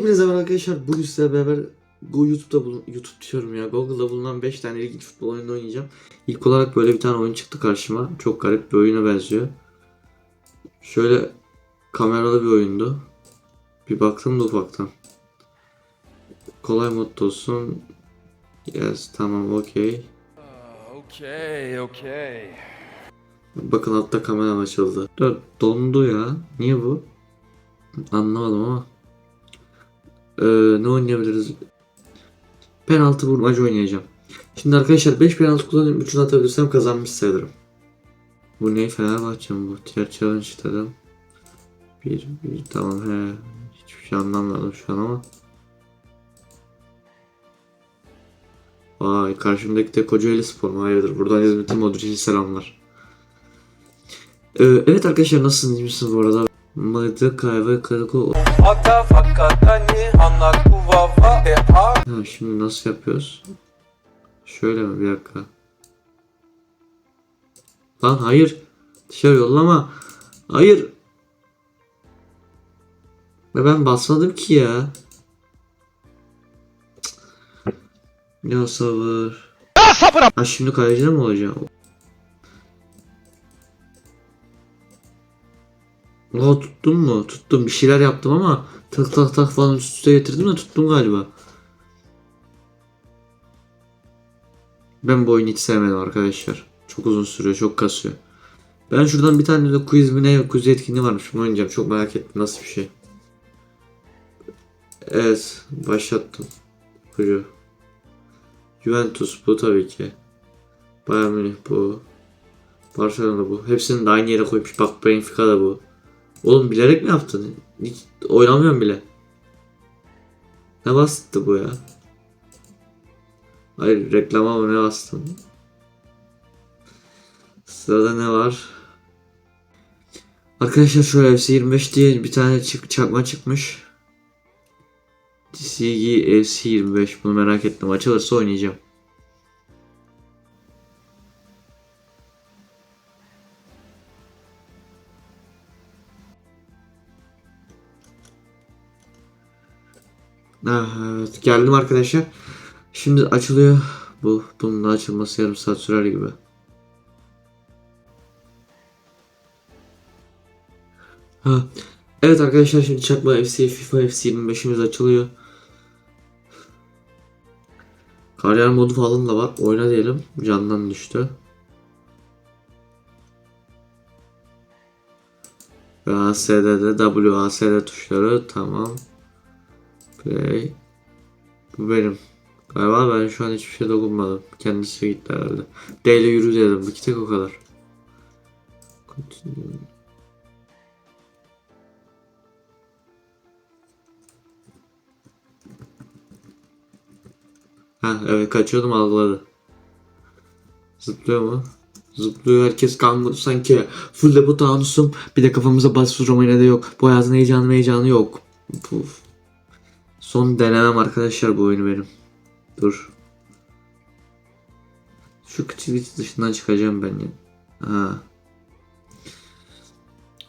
Hepinize merhaba arkadaşlar. Bugün sizlerle beraber Go YouTube'da bulun YouTube diyorum ya. Google'da bulunan 5 tane ilginç futbol oyunu oynayacağım. İlk olarak böyle bir tane oyun çıktı karşıma. Çok garip bir oyuna benziyor. Şöyle kameralı bir oyundu. Bir baktım da ufaktan. Kolay modda olsun. Yes tamam okey. Okay, okay. Bakın altta kamera açıldı. Dondu ya. Niye bu? Anlamadım ama. Ee, ne oynayabiliriz? Penaltı vurmacı oynayacağım. Şimdi arkadaşlar 5 penaltı kullanıp 3'ünü atabilirsem kazanmış sayılırım. Bu ne? Fenerbahçe mi bu? Diğer challenge dedim. Bir, bir tamam he. Hiçbir şey anlamadım şu an ama. Vay karşımdaki de Kocaeli Spor mu? Hayırdır? Buradan İzmit'in Modric'e selamlar. Ee, evet arkadaşlar nasılsınız? İyi bu arada? Madı kahve karakol. Atafakatani hanakuvafa e a Ha, şimdi nasıl yapıyoruz? Şöyle mi? Bir dakika. Lan hayır. Dışarı yollama. Hayır. Ve ben basmadım ki ya. Cık. Ya sabır. Ha şimdi kalecide mi olacağım? Oha tuttum mu? Tuttum. Bir şeyler yaptım ama tak tak tak falan üst üste getirdim de tuttum galiba. Ben bu oyunu hiç sevmedim arkadaşlar. Çok uzun sürüyor, çok kasıyor. Ben şuradan bir tane de quiz mi ne quiz etkinliği varmış. Bunu oynayacağım. Çok merak ettim nasıl bir şey. Evet, başlattım. Buyur. Juventus bu tabii ki. Bayern Münih bu. Barcelona bu. Hepsini de aynı yere koymuş. Bak Benfica da bu. Oğlum bilerek mi yaptın? Hiç oynamıyorum bile. Ne bastı bu ya? Hayır reklama mı ne bastım? Sırada ne var? Arkadaşlar şu FC25 diye bir tane çık çakma çıkmış. CG FC25 bunu merak ettim. Açılırsa oynayacağım. Evet geldim arkadaşlar. Şimdi açılıyor. Bu bunun da açılması yarım saat sürer gibi. Ha. Evet arkadaşlar şimdi çakma FC FIFA FC 25'imiz açılıyor. Kariyer modu falan da var. Oyna diyelim. Candan düştü. Ve ASD'de WASD tuşları tamam. Play. Bu benim. Galiba ben şu an hiçbir şey dokunmadım. Kendisi gitti herhalde. D yürü dedim. Bir tek o kadar. Continue. Ha evet kaçıyordum algıladı. Zıplıyor mu? Zıplıyor herkes kanlı sanki. Full de bu. Bir de kafamıza bas Romanya'da da yok. Bu hayatın heyecanı heyecanı yok. Puf. Son denemem arkadaşlar bu oyunu benim. Dur. Şu çizgi dışından çıkacağım ben ya. Ha.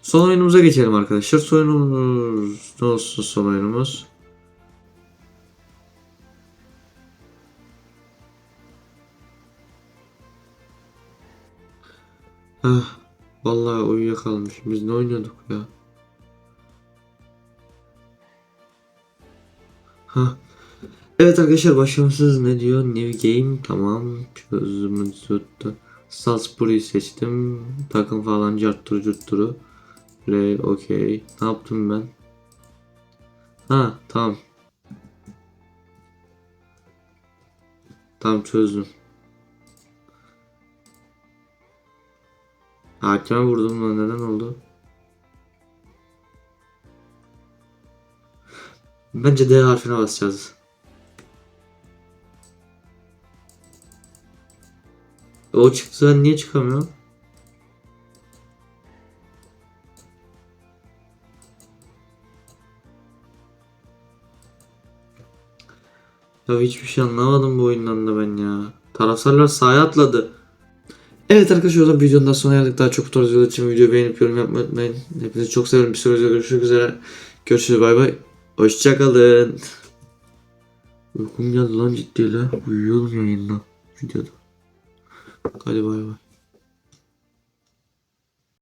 Son oyunumuza geçelim arkadaşlar. Son oyunumuz ne olsun son oyunumuz? Hah. Vallahi uyuyakalmışım. Biz ne oynuyorduk ya? Ha. Evet arkadaşlar başlamışsınız ne diyor? New game tamam. Çözümü tuttu. Salzburg'u seçtim. Takım falan cartturu curtturu. Play okey. Ne yaptım ben? Ha tamam. Tamam çözdüm. Hakeme vurdum lan neden oldu? Bence D harfine basacağız. O çıktı niye çıkamıyor? Ya hiçbir şey anlamadım bu oyundan da ben ya. Taraftarlar sahaya atladı. Evet arkadaşlar o zaman videonun daha sonuna geldik. Daha çok videolar için videoyu beğenip yorum yapmayı unutmayın. Hepinizi çok seviyorum. Bir sonraki görüşmek üzere. Görüşürüz bay bay. Hoşçakalın. Uykum geldi lan ciddiyle. Uyuyalım yayında. Videoda. Hadi bay bay.